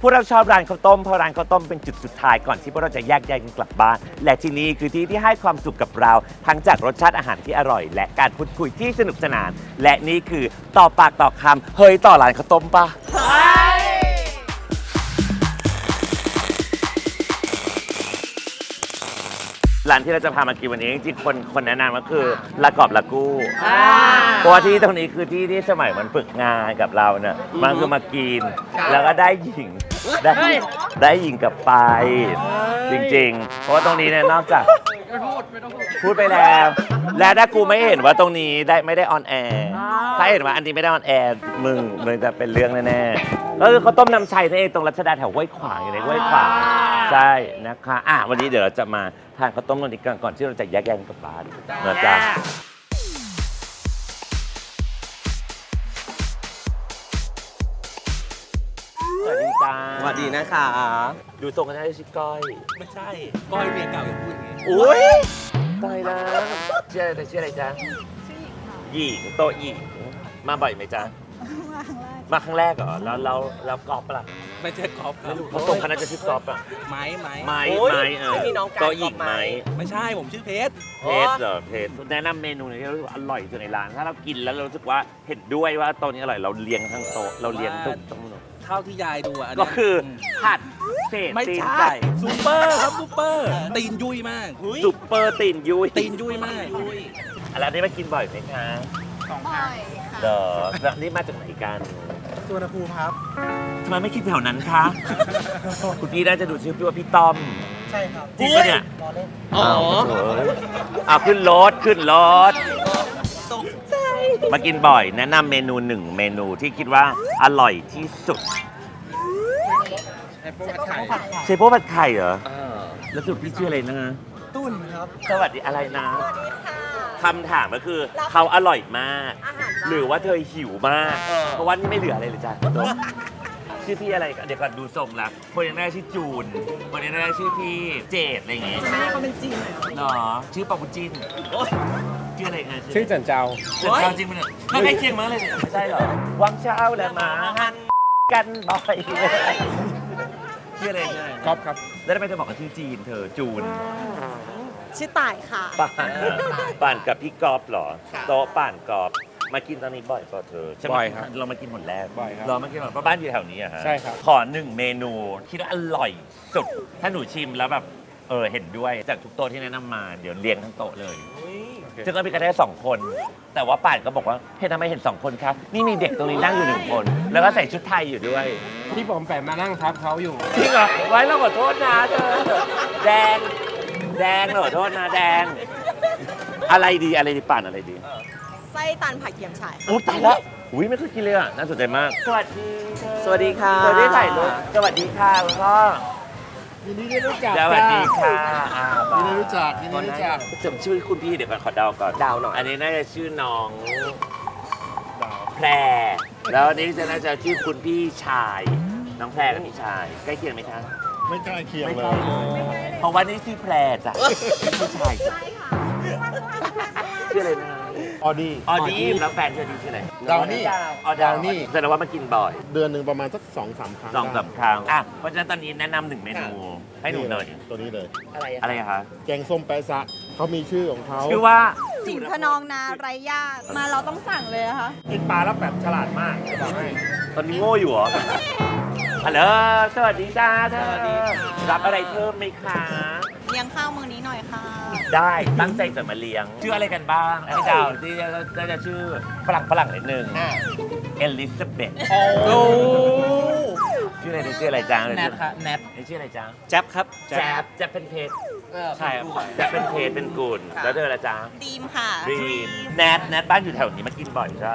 พวกเราชอบร้านข้าวต้มเพราะร้านข้าวต้มเป็นจุดสุดท้ายก่อนที่พวกเราจะแยกย้ายกันกลับบ้าน และที่นี่คือที่ที่ให้ความสุขกับเรา ทั้งจากรสชาติอาหารที่อร่อย และการพูดคุยที่สนุกสนาน และนี่คือต่อปากต่อคำเฮ้ยต่อร้านข้าวต้มปะานที่เราจะพามากินวันนี้จริงๆคนคนแนะนำก็คือละกอบละกู้เพราะว่าที่ตรงนี้คือที่ที่สมัยมันฝึกงานกับเราเนี่ยมันคือมากิน แล้วก็ได้หญิงได้ได้หญิงกลับไป จริงๆ เพราะว่าตรงนี้เนี่ยนอกจากพูดไปแล้ว และถ้ากูไม่เห็นว่าตรงนี้ได้ไม่ได้ออนแอร์ถ้าเห็นว่าอันนี้ไม่ได้ออนแอร์มึงมึงจะเป็นเรื่องแน่ๆก็คือเขาวต้มน้ำชัยนั่นเองตรงรัชดาแถวห้วยขวางอยู่ในห้วยขวางใช่นะคะอะวันนี้เดี๋ยวเราจะมา ทานข้าวต้มกันอีกก่อนก่อนที่เราจะแยกแยกกลับบ้านนะจ๊ะสวัสดีจ้าสวัสดีนะคะดูทรงกันได้ชื่อก้อย ไม่ใช่ก้อยเมียเก่าอย่าพูดอย่างนี้อุ้ยตายแล้วชื่ออะไรชื่ออะไรจ๊ะหญิงโตะหญิงมาบ่อยไหมจ๊ะมาครั้งแรกเหรอแล้วแล้วแล้วกอล์ฟปะล่ะ ไม่ใช่กอล์ฟครับเขาตรงคณะจะชื่อกอล์ฟอะไม้ไม้ไม้โอ๊ยไม้เออไม่มีน้องการโตะหญิงกอล์ฟไหมไม้ ไม่ใช่ผมชื่อเพชรเพจเหรอเพจแนะนำเมนูหนอยที่เรารู้สึกว่าอร่อยที่สุดในร้าน ถ้าเรากินแล้วเรารู้สึกว่าเห็นด้วยว่าโต๊ะนี้อร่อยเราเลี้ยงทั้งโต๊ะเราเลี้ยงทุกโต๊ะเท่าที่ยายดูอะนก็เนี้ยคือมผัดเศษไม่ตีนใช่ไก่ซูเปอร์ครับซูเปอร์ตีนยุยมากซุปเปอร์ตีนยุ้ยตีนยุยมากแล้วนี่มากินบ่อยไหมคะบ่อยค่ะเดอแล้วนี่มาจากไหนกัน สุวรรณภูมิครับ ทำไมไม่คิดแถวนั้นคะ คุณพี่น่าจะดูชื่อพี่ว่าพี่ต้อม ใช่ครับจริงปะเนี่ย รอเล่นอ๋อเอาขึ้นรถขึ้นรถ มากินบ่อย แนะนำเมนูหนึ่งเมนูที่คิดว่าอร่อยที่สุดแอปเปิลผัดไข่เชฟโป้ผัดไข่เหรอแล้วสุดพี่ชื่ออะไรนะ ตุ้นครับ สวัสดีอะไรนะ คำถามก็คือ เขาอร่อยมากหรื อว่าเธอหิวมาก เพราะว่านี่ไม่เหลืออะไรเลยจ้ะจบชื่อพี่อะไรกันเดี๋ยวก่อนดูทรงละคนยังได้ชื่อจูนคนยังได้ชื่อพี่เจดอะไรอย่างเงี้ยแม่เขาเป็นจีนเลยหรอชื่อปาปุจินชื่ออะไรกันชื่อจันเจ้าเจันเจ้าจริงมั้ยเนี่ยไม่ใกล้เคียงมั้งเลยเนี่ยไม่ใช่เหรอวังเช้าและหมาหันกันบ่อยชื่ออะไรชื่ออะไรก๊อฟครับแล้วทำไมเธอบอกว่าชื่อจีนเธอจูนชื่อต่ายค่ะป่านป่านกับพี่กอล์ฟเหรอโต๊ะป่านกอล์ฟ มากินตอนนี้บ่อยป่ะเธอใช่ไหมบ่อยครับเรามากินหมดแล้วบ่อยครับเรามากินหมดเพราะบ้านอยู่แถวนี้อะฮะใช่ครับ ขอหนึ่งเมนูคิดว่าอร่อยสุด ถ้าหนูชิมแล้วแบบเออเห็นด้วยจากทุกโต๊ะที่แนะนำมาเดี๋ยวเลี้ยงทั้งโต๊ะเลยโอเคซึ่งก็มีกันได้สองคน แต่ว่าป่านก็บอกว่าเฮ้ยทำไมเห็นสองคนครับนี่มีเด็กตรงนี้นั่งอยู่หนึ่งคน แล้วก็ใส่ชุดไทยอยู่ด้วยที่ผมแปะมานั่งทับเขาอยู่ จริงเหรอไว้เราขอโทษนะเธอแดง แดงเราขอโทษนะแดง อะไรดีอะไรดีป่านอะไรดี ไส้ตันผักเกี๊ยมฉ่ายค่ะ โอ้ตายแล้วอุ้ยไม่เคยกินเลยอะน่าสนใจมาก สวัสดีสวัสดีค่ะ สวัสดีถ่ายรูปสวัสดีค่ะคุณพ่อยินดีได้รู้จักสวัสดีค่ะอ่ายินดีรู้จักยินดีรู้จักจำชื่อคุณพี่เดี๋ยวก่อนขอเดาก่อนดาวหน่อย อันนี้น่าจะชื่อน้องดาวแพร แล้วอันนี้จะน่าจะชื่อคุณพี่ชาย น้องแพรกับพี่ชาย ใกล้เคียงไหมคะ ไม่ใกล้เคียงไม่เลใกล้ยเลย เพราะว่านี่ชื่อแพรจ้ะพี่ชายจ้ะชื่ออะไรนะ ออดี้ ออดี้แล้วแฟนชื่อนี้ชื่ออะไรดาวนี่อ๋อดาวนี่ดาวนี่ แสดงว่ามากินบ่อยเดือนหนึ่งประมาณสักสองสามครั้งสองสามครั้งอะเพราะฉะนั้นตอนนี้แนะนำหนึ่งเมนู ให้หนูหน่อย ตัวนี้เลย อะไรอะอะไรอะคะ แกงส้มแปะซะเขามีชื่อของเขาชื่อว่าสิงขนองนาไรญาติมาเราต้องสั่งเลยนะคะ กินปลาแล้วแบบฉลาดมากจะบอกให้ตอนนี้โง่อยู่เหรอฮัลโหลสวัสดีจ้าเธอรับอะไรเพิ่มไหมคะเลี้ยง ข้าวมือนี้หน่อยค่ะ ได้ตั้งใจจะมาเลี้ยง ชื่ออะไรกันบ้างให้ดาวที่น่าจะชื่อฝรั่งฝรั่งนิดนึงเอลิซาเบธโอ้ชื่ออะไรชื่ออะไรจ้าแนทค่ะแนทชื่ออะไรจ้าแจ๊บครับแจ๊บแจ๊บเป็นเพจใช่ครับแจ๊บเป็นเพจเป็นกุลแล้วเธอละจ้าดีมค่ะรีมแนทแนทบ้านอยู่แถวนี้มากินบ่อยใช่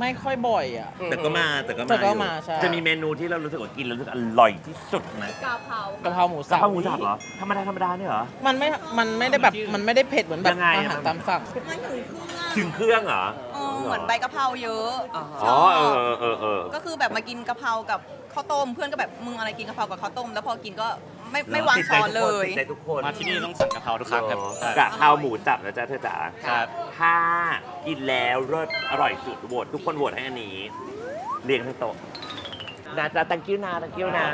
ไม่ค่อยบ่อยอะ แต่ก็มาแต่ก็มาแต่ก็อยู่มาใช่ จะมีเมนูที่เรารู้สึกว่ากินแล้วรู้สึกอร่อยที่สุดนะกะเพรากะเพราหมูกะสับเพราหมูสับเหรอธรรมดาธรรมดาเนี่ยเหรอ มันไม่ มันไม่ได้แบบ มันไม่ได้เผ็ดเหมือนแบบยังไงอาอะหารตามสั่ง มันถึงเครื่องถึงเครื่องเหรอเออ เหมือนใบกะเพราเยอะอ๋อเออเออเออเออ ก็คือแบบมากินกะเพรากับข้าวต้ม เพื่อนก็แบบมึงอะไรกินกะเพรากับข้าวต้ม แล้วพอกินก็ไม่ไม่วางช้อนเลย ติดใจทุกคนมาที่นี่ต้องสั่งกะเพราทุกครั้งครับกะเพราหมูสับนะจ๊ะเธอจ๋าครับ ถ้ากินแล้วรสอร่อยสุดโหวตทุกคนโหวตให้อันนี้ เรียงทั้งโต๊ะนะจ๊ะ thank you นะ thank you นะ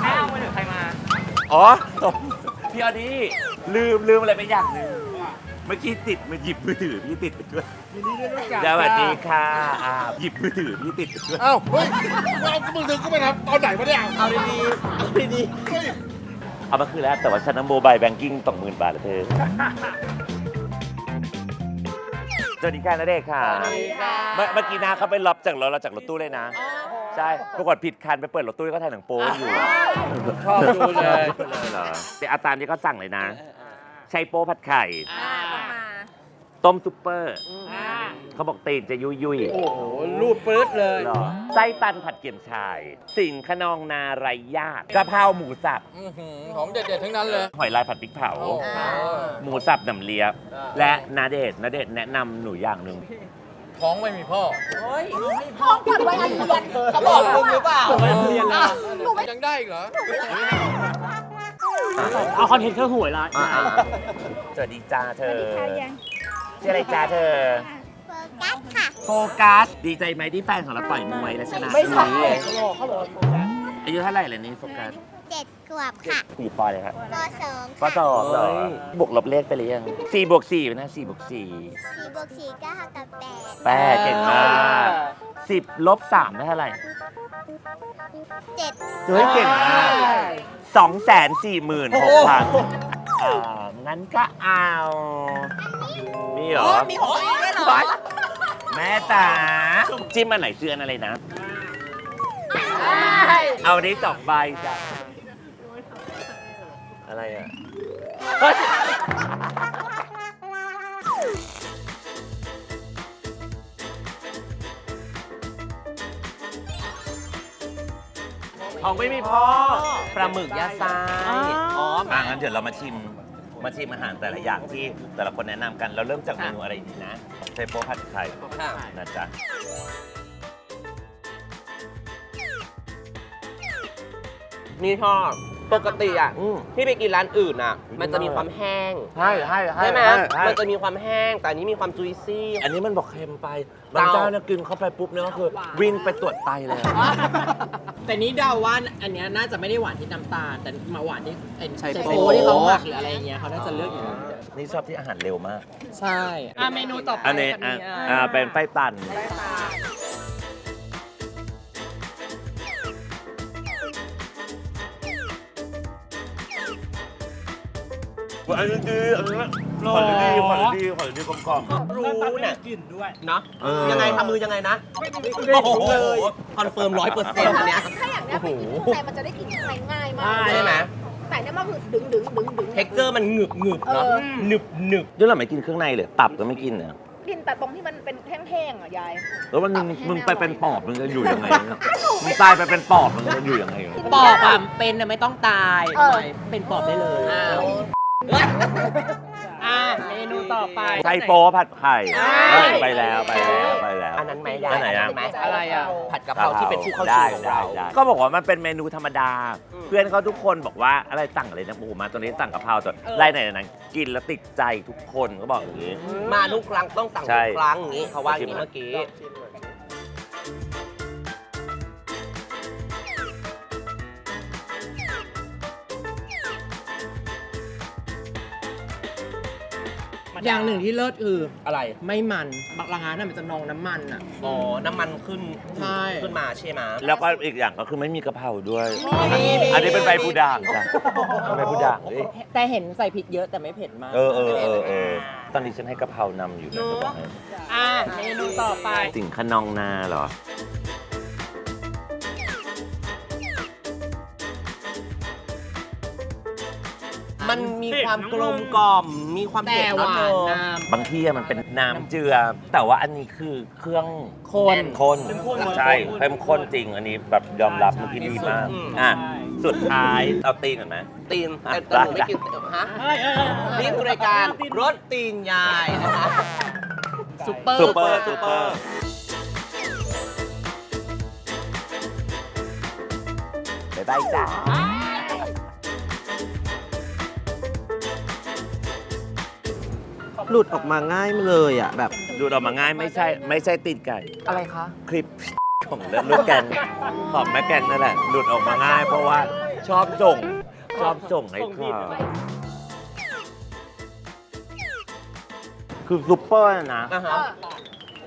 แม่เอามือถือใครมา อ๋อพี่ออดี้ลืมลืมอะไรไปอย่างหนึง เมื่อกี้ติดมาหยิบมือถือพี่ติดไปด้วยยินดีด้วยรู้จักสวัสดีค่ะอ่าหยิบมือถือพี่ติดไปด้วยเอ้าเฮ้ยเอามือถือก็ไปทำตอนไหนวะเนี่ยเอาดีๆเอาดีเฮ้ยเอามาคืนแล้วแต่ว่าฉันโมบายแบงกิ้งสองหมื่นบาทแล้วเธอสวัสดีค่ะนเดชน์ค่ะเมื่อเมื่อกี้นาเขาไปรับจากรถเราจากรถตู้เลยนะ ใช่ปรากฏผิดคันไปเปิดรถตู้ก็ถ่ายหนังโป๊อยู่ชอบดูเลยเหรอแต่อาตามที่เขาสั่งเลยนะ ใช้โป๊ผัดไข่ อ่า ต้องมาต้มซุปเปอร์เขาบอกตีนจะยุยยุยโอ้โหรูดปื๊ดเลยหรอไส้ตันผัดเกี๊ยมชาย สิ่งขนองนาไรญาติกะเพราหมูสับ อื้อหือของเด็ดๆทั้งนั้นเลย หอยลายผัดพริกเผา โอ้โห หมูสับหนำเลียบ และนาเดชน์นาเดชน์แนะนำหนูอย่างหนึ่ง ท้องไม่มีพ่อท้องก่อนวัยอันเรียนเขาบอกมึงหรือเปล่าเรียนแล้วยังได้อีกเหรอ เอาคอนเทนต์เครื่องหวยละ สวัสดีจ้าเธอ ชื่ออะไรจ้าเธอโฟกัสค่ะ โฟกัสดีใจไหมที่แฟนของเราต่อยมวยและชนะไม่ใช่อายุเท่าไหร่เลยนี่โฟกัสเจ็ดขวบค่ะกี่ปอเลยครับปสองปอค่ะสองเหรอบวกลบเลขไปหรือยังสี่บวกสี่นะสี่บวกสี่สี่บวกสี่ก็เท่ากับแปดแปดเก่งมากสิบลบสามได้เท่าไหร่เจ็ดเฮ้ยเก่งมากสองแสนสี่หมื่นหกพัน อ่างั้นก็เอามีเหรอ มีของตัวเองด้วยเหรอไปแม่จ๋าจิ้มอันไหนเจือนอะไรนะ เอาอันนี้สองใบจ้ะอะไรอะ ของไม่มีพ่อปลาหมึกยาซายอ๋อมางั้นเดี๋ยวเรามาชิม มาชิมอาหารแต่ละอย่างที่แต่ละคนแนะนำกัน เราเริ่มจากเมนูอะไรดีนะเทโปผัดไข่ค่ะนะจ๊ะ นี่ชอบ ปกติอะอืมที่ไปกินร้านอื่นอะ มันจะมีความแห้งใช่ใช่ใช่ไหมใช่มันจะมีความแห้งแต่อันนี้มีความจุยซี่ อันนี้มันบอกเค็มไปบางเจ้าเจ้าเนี่ยกินเข้าไปปุ๊บเนี่ยก็คือวิ่งไปตรวจไตเลยแต่นี้เดาว่าอันเนี้ยน่าจะไม่ได้หวานที่น้ำตาลแต่มาหวานที่ไอ้ใช่ไชโป๊โป๊ที่เขาหมักหรืออะไรอย่างเงี้ยเขาน่าจะเลือกอย่างนั้นนี่ชอบที่อาหารเร็วมาก ใช่อะเมนูต่อไปอันนี้จะอะมีอะไรอ่าเป็นไส้ตัน อันนี้ดีอันนี้ขอดีขอดีขอดีกลมกล่อมรู้เนี่ยกลิ่นด้วยเนาะยังไงทำมือยังไงนะโอ้โหคอนเฟิร์มร้อยเปอร์เซ็นต์เนี้ยถ้าอย่างนี้ยไปกินข้างในมันจะได้กินข้างในง่ายมากใช่ไหมแต่เนี่ยมันคือดึงดึงดึงดึงเท็กเจอร์มันหนึบหนึบเนาะหนึบหนึบด้วยเราไม่กินเครื่องในเลยตับก็ไม่กินเนี่ยกินแต่ตรงที่มันเป็นแห้งๆอะยาย แล้วมันมึงไปเป็นปอบมึงจะอยู่ยังไงมึงตายไปเป็นปอบมึงจะอยู่ยังไง ปอบอะเป็นน่ะไม่ต้องตายเออทำไมเป็นปอบได้เลย อ้าวอะเมนูต่อไปไส้โป๊ผัดไข่อ่าเออไปแล้วไปแล้วไปแล้ว อันนั้นไหมยายอันไหนอะไหมอะไรอะผัดกะเพราที่เป็นผู้เข้าได้ชิงของได้เรา ได้ก็บอกว่ามันเป็นเมนูธรรมดา อืม เพื่อนเขาทุกคนบอกว่าอะไรสั่งอะไรนะโอ้โหมาตัวนี้สั่งกะเพราตัวไล่ไหนไหนกินแล้วติดใจทุกคนก็บอกอย่างนี้ มาทุกครั้งต้องสั่งใช่ ทุกครั้งอย่างนี้เขาว่าอย่างนี้เมื่อกี้ อย่างหนึ่งที่เลิศคืออะไร ไม่มันบางร้านน่ะมันจะนองน้ำมันอะ อ๋อ น้ำมันขึ้นใช่ ขึ้นมาใช่ไหมแล้วก็อีกอย่างก็คือไม่มีกะเพราด้วย อันนี้เป็นใบบูด่างจ้ะเป็นใบบูด่างเอ้ยแต่เห็นใส่พริกเยอะแต่ไม่เผ็ดมากเออเออเออเออตอนนี้ฉันให้กะเพรานำอยู่นะจะบอกให้อะเมนูต่อไปสิ่งขนองนาเหรอ มันมีความกลมกล่อม มีความแต่เผ็ดหวาน เอะเธอน้บางที่อะมันเป็นน้ำเจือ แต่ว่าอันนี้คือเครื่องข้นข้นใช่เข้มข้นจริง อันนี้แบบยอมรับเมื่อกี้ดีมากอะสุดท้ายเอาตีนก่อนไหมตีนอะแต่แต่หนูได้ไม่กินฮะนี่คือรายการรสตีนยายนะคะ ซุปเปอร์ ซูเปอร์ซูเปอร์บ๊ายบายจ้า หลุดออกมาง่ายเลยอะแบบ ดูดออกมาง่ายไม่ใช่ไม่ใช่ตีนไก่ อะไรคะ คลิป ของเรื่องลูกแกนของแม่แกนนั่นแหละหลุดออกมาง่าย เพราะว่าชอบส่งชอบส่งให้ข่าวคือซุปเปอร์นะอ่าฮะ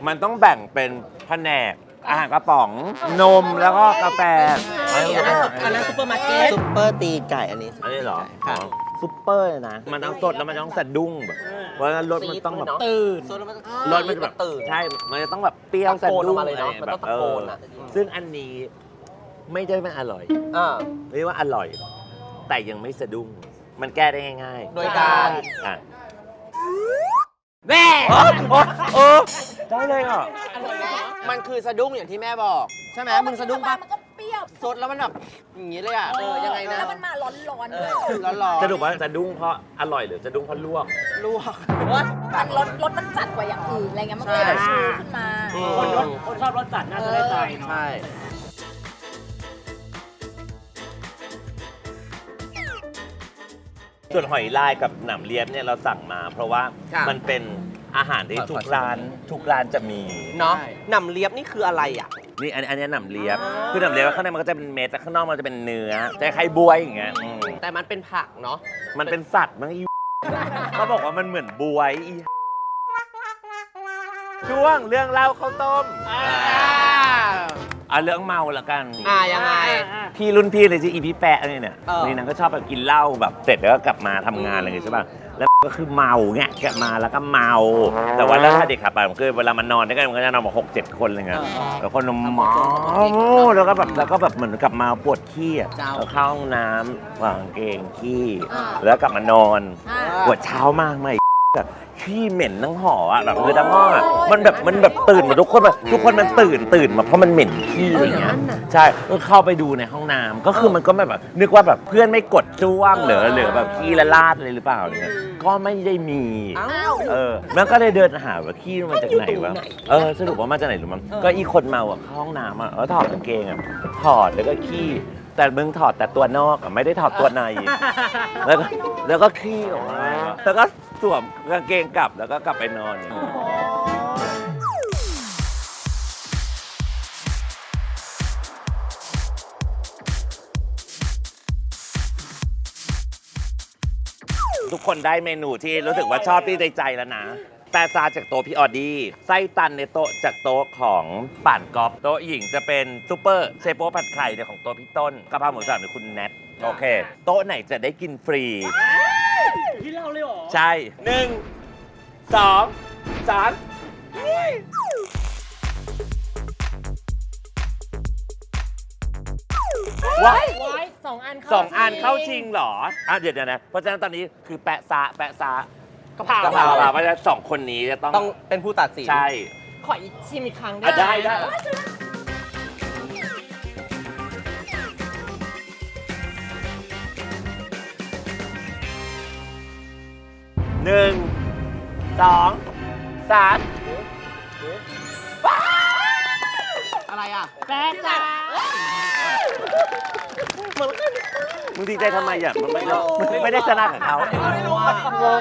มันต้องแบ่งเป็นแผนก อาหารกระป๋องนมแล้วก็กาแฟอันนั้นอันนั้นซุปเปอร์มาร์เก็ตซุปเปอร์ตีไก่อันนี้อันนี้เหรอค่ะอ๋อซุปเปอร์เลยนะ มันต้องสดแล้วมันต้องสะดุ้งแบบ เพราะฉะนั้นรสมันต้องแบบ ตื่นโซนมันรสมันจะแบบตื่น ใช่ มันจะต้องแบบเปรี้ยวตะโกนสะดุ้งออกมาเลยเนอะไรมันต้องแบบตะโกนอะเออซึ่งอันนี้ไม่ได้ไม่อร่อย อ่า เรียกว่าอร่อย แต่ยังไม่สะดุ้ง มันแก้ได้ง่ายโดยการๆอะแม่โอ้โอ้โอ้ได้เลยอะ มันคือสะดุ้งอย่างที่แม่บอก ใช่ไหมมึงสะดุ้งปะมันก็เปรี้ยวสดแล้วมันแบบอย่างนี้เลยอะ เออ ยังไงนะ แล้วมันมาร้อนๆเอด้วยอร้อนๆสรุปว่าสะดุ้งเพราะอร่อยหรือสะดุ้งเพราะลวก ลวกมันรสรสมันจัดกว่าอย่างอื่นอะไรเงี้ยมันก็เลยแบบชูขึ้นมาอืมคนรสคนชอบรสจัดน่าจะได้ใจเนาะใช่ส่วนหอยลายกับหนำเลียบเนี่ยเราสั่งมา เพราะว่าค่ะมันเป็นอาหารที่ทุกร้านทุกร้านจะมีเนาะหนำเลียบนี่คืออะไรอะ นี่อันอันนี้หนำเลียบ คือหนำเลียบข้างในมันก็จะเป็นเม็ดแต่ข้างนอกมันจะเป็นเนื้อจะคล้ายๆบวยอย่างเงี้ยอืมแต่มันเป็นผักเนาะมันเป็นสัตว์มั้งอี เขาบอกว่ามันเหมือนบวยอี ช่วงเรื่องเล่าข้าวต้มเอาเรื่องเมาละกัน อ่ายังไง พี่รุ่นพี่เลยที่อีพี่แปะนี่เนี่ยเออ นี่นางก็ชอบแบบกินเหล้าแบบเสร็จแล้วก็กลับมาทำงานอะไรอย่างงี้ใช่ป่ะ แล้วก็คือเมาเงี้ยกลับมาแล้วก็เมา แต่ว่าแล้วถ้าเด็กขับไปมันคือเวลามันนอนด้วยกันมันก็จะนอนมาหกเจ็ดคนอะไรเงี้ยแล้วคนเมาแล้วก็แบบแล้วก็แบบเหมือนกลับมาปวดขี้อะเจ้า แล้วเข้าห้องน้ำวางกางเกงขี้ แล้วกลับมานอน ปวดเช้ามากไหม แบบขี้เหม็นทั้งหออะแบบคือทั้งห้องอะมันแบบมันแบบตื่นหมาทุกคนแบบทุกคนมันตื่นตื่นมาเพราะมันเหม็นขี้อะไรเงี้ยใช่ก็เข้าไปดูในห้องน้ำก็คือมันก็แบบนึกว่าแบบเพื่อนไม่กดจ้วงหรือหรือแบบขี้ละลาดอะไรหรือเปล่าอะไรเงี้ยก็ไม่ได้มีอ้าวเออมันก็เลยเดินหาว่าขี้มันมาจากไหนวะเออสรุปว่ามาจากไหนรู้มั้งก็อีคนเมาอะเข้าห้องน้ำอะแล้วถอดกางเกงอะถอดแล้วก็ขี้ แต่มึงถอดแต่ตัวนอกอะไม่ได้ถอดตัวใน แล้วก็แล้วก็ขี้ออกมาแล้วก็สวมกางเกงกลับแล้วก็กลับไปนอนอย่างเงี้ยทุกคนได้เมนูที่รู้สึกว่าชอบที่ในใจแล้วนะ แต่ซาจากโต๊ะพี่ออดี้ไส้ตันในโต๊ะจากโต๊ะของป่านกอฟโต๊ะหญิงจะเป็นซูเปอร์เชโปผัดไข่เนี่ยของโต๊ะพี่ต้นกะเพราหมูสับหรือคุณแนทโอเค โต๊ะไหนจะได้กินฟรี ที่เราเลยเหรอ ใช่หนึ่งสองสามว้ายไว้สองอันเข้าสองอันชิงเข้าชิงเหรออะเดี๋ยวเดี๋ยวนะ เพราะฉะนั้นตอนนี้คือแปะซาแปะซา กะเพรากะเพราเพราะฉะนั้นสองคนนี้จะต้องต้องเป็นผู้ตัดสินใช่ ขออีกชิมอีกครั้งอะได้ได้หนึ่งสองสามอะไรอะแป๊ะจ้ามึ งดีใจทำไมอะมันไม่ได้ไม่ได้ชนะกับเขา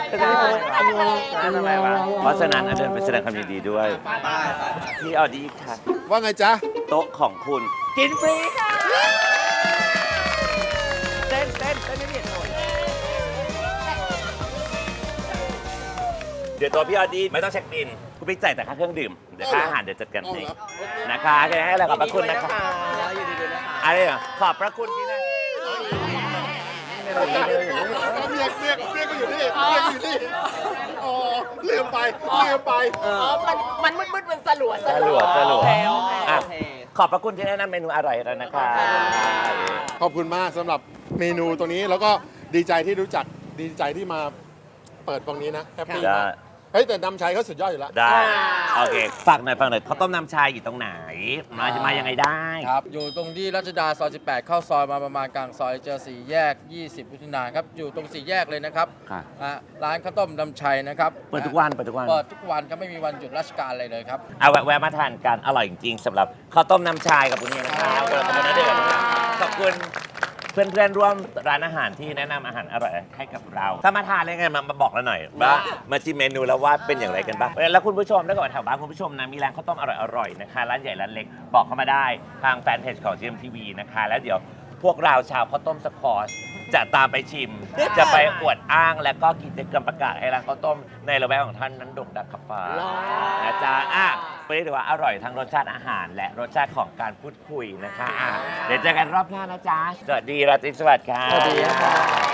แต่ไม่ได้ชนะทำไมวะเพราะฉะนั้นอันเดินไปแสดงความยินดีด้วยพี่ออดี้ค่ะ ว่าไงจ๊ะ โต๊ะของคุณ กินฟรีค่ะเต้นเต้นเต้นไม่มีเหตุผลเดี๋ยวตัวพี่ออดี้ไม่ต้องเช็คบินคุณไปจ่ายแต่ค่าเครื่องดื่มเดี๋ยวค่าอาหารเดี๋ยวจัดการเองนะคะแค่ให้อะไรขอบพระคุณนะคะอยู่ดีๆนะคะอะไรอะขอบพระคุณที่นะ เมียเมียเมียก็อยู่นี่เมียก็อยู่นี่อ๋อลืมไปลืมไป อ๋อ มัน มันมืดๆเป็นสลัวสลัวสลัว โอเคโอเคอะโอเค ขอบพระคุณที่แนะนำเมนูอร่อยแล้วนะคะ ขอบคุณมากสำหรับเมนูตัวนี้แล้วก็ดีใจที่รู้จักดีใจที่มาเปิดตรงนี้นะแฮปปี้ได้มาก เฮ้ยแต่นำชัยเขาสุดยอดอยู่แล้ว ได้ โอเคฝากหน่อยฝากหน่อยข้าวต้มน้ำชาอยู่ตรงไหน มาจะมายังไงได้ ครับ อยู่ตรงที่รัชดาซอย 18 เข้าซอยมาประมาณกลางซอยเจอสี่แยก 20พุทธนาครับ อยู่ตรงสี่แยกเลยนะครับค่ะ อะร้านข้าวต้มดำชัยนะครับเปิดทุกวันเปิดทุกวัน เปิดทุกวันครับไม่มีวันหยุดราชการอะไรเลยครับ เอาแวะแวะมาทานกันอร่อยจริงๆสำหรับข้าวต้มน้ำชายกับคุณเนี่ยนะครับขอบคุณนะเดือดขอบคุณ เพื่อนๆร่วมร้านอาหารที่แนะนำอาหารอร่อยให้กับเราถ้ามาทานอะไรไงมามาบอกเราหน่อยว่ามาชิมเมนูแล้วว่าเป็นอย่างไรกันบ้างแล้วคุณผู้ชมถ้าเกิดว่าแถวบ้านคุณผู้ชมนะมีร้านข้าวต้มอร่อยๆนะคะร้านใหญ่ร้านเล็กบอกเข้ามาได้ทางแฟนเพจของ GMTV นะคะ แล้วเดี๋ยวพวกเราชาวข้าวต้มสคอร์ส จะตามไปชิม จะไปอวดอ้างและก็กิจกรรมประกาศให้ร้านข้าวต้มในละแวกของท่านนั้นโด่งดังขับฟ้านะจ๊ะอะเรียกได้ว่าอร่อยทั้งรสชาติอาหาร และรสชาติของการพูดคุยนะคะอะเดี๋ยวเจอกันรอบหน้านะจ๊ะสวัสดีราตรีสวัสดิ์ค่ะ สวัสดีครับ